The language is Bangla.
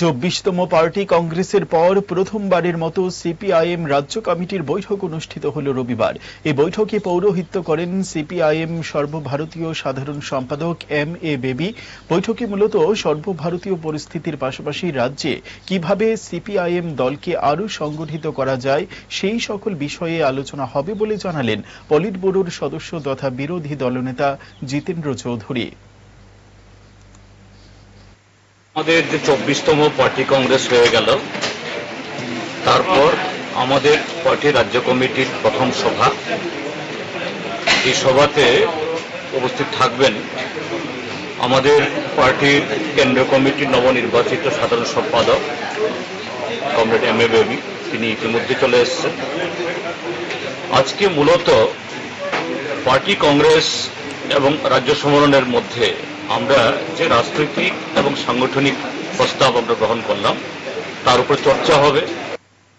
চব্বিশতম পার্টি কংগ্রেসের পর প্রথমবারের মতো সিপিআইএম রাজ্য কমিটির বৈঠক অনুষ্ঠিত হল রবিবার। এই বৈঠকে পৌরোহিত্য করেন সিপিআইএম সর্বভারতীয় সাধারণ সম্পাদক এম এ বেবি। বৈঠকে মূলত সর্বভারতীয় পরিস্থিতির পাশাপাশি রাজ্যে কীভাবে সিপিআইএম দলকে আরও সংগঠিত করা যায়, সেই সকল বিষয়ে আলোচনা হবে বলে জানালেন পলিট সদস্য তথা বিরোধী দলনেতা জিতেন্দ্র চৌধুরী। আমাদের যে চব্বিশতম পার্টি কংগ্রেস হয়ে গেল, তারপর আমাদের পার্টি রাজ্য কমিটির প্রথম সভা। এই সভাতে উপস্থিত থাকবেন আমাদের পার্টির কেন্দ্রীয় কমিটির নবনির্বাচিত সাধারণ সম্পাদক, কমরেড এম এ বেবি, তিনি ইতিমধ্যে চলে এসছেন। আজকে মূলত পার্টি কংগ্রেস এবং রাজ্য সম্মেলনের মধ্যে আমরা যে রাজনৈতিক এবং সাংগঠনিক প্রস্তাব আমরা গ্রহণ করলাম তার উপর চর্চা হবে।